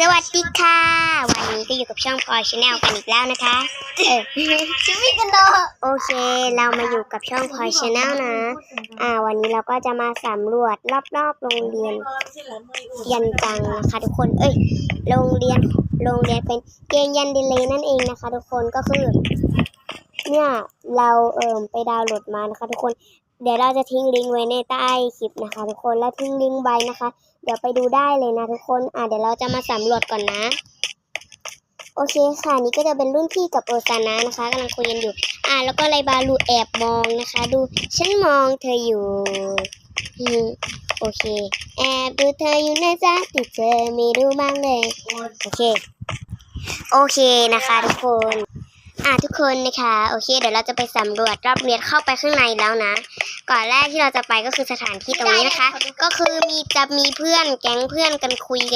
สวัสดีค่ะ วันนี้ก็อยู่กับช่องพลอยชาแนลกันอีกแล้วนะคะเออชีวิตกันเนาะโอเค เรามาอยู่กับช่องพลอยชาแนลนะ อ่า วันนี้เราก็จะมาสำรวจรอบๆโรงเรียนยันจังนะคะทุกคน เอ้ย โรงเรียน โรงเรียนเป็นเกณฑ์ยันเดเลนั่นเองนะคะ ทุกคน ก็คือ เนี่ย เราเอิ่มไปดาวน์โหลดมานะคะ ทุกคน เดี๋ยวเราจะทิ้งลิงก์ไว้ในใต้คลิปนะคะทุกคนแล้วทิ้งลิงก์ไว้นะคะ เดี๋ยวไปดูได้เลยนะทุกคนอ่าเดี๋ยวเราจะมาสำรวจก่อนนะ โอเคค่ะ นี่ก็จะเป็นรุ่นพี่กับโอซานะนะคะกำลังคุยกันอยู่ อ่าแล้วก็ไลบาลูแอบมองนะคะ ดูฉันมองเธออยู่อโอเค แอบดูเธออยู่นะจ๊ะที่เธอไม่รู้บ้างเลยโอเค โอเคนะคะทุกคนอะทุกคนนะคะ โอเค เดี๋ยวเราจะไปสำรวจรอบเรียนเข้าไปข้างในแล้วนะ ก่อนแรกที่เราจะไปก็คือสถานที่ตรงนี้นะคะ ก็คือมีจะมีเพื่อนแก๊งเพื่อนกันคุยกัน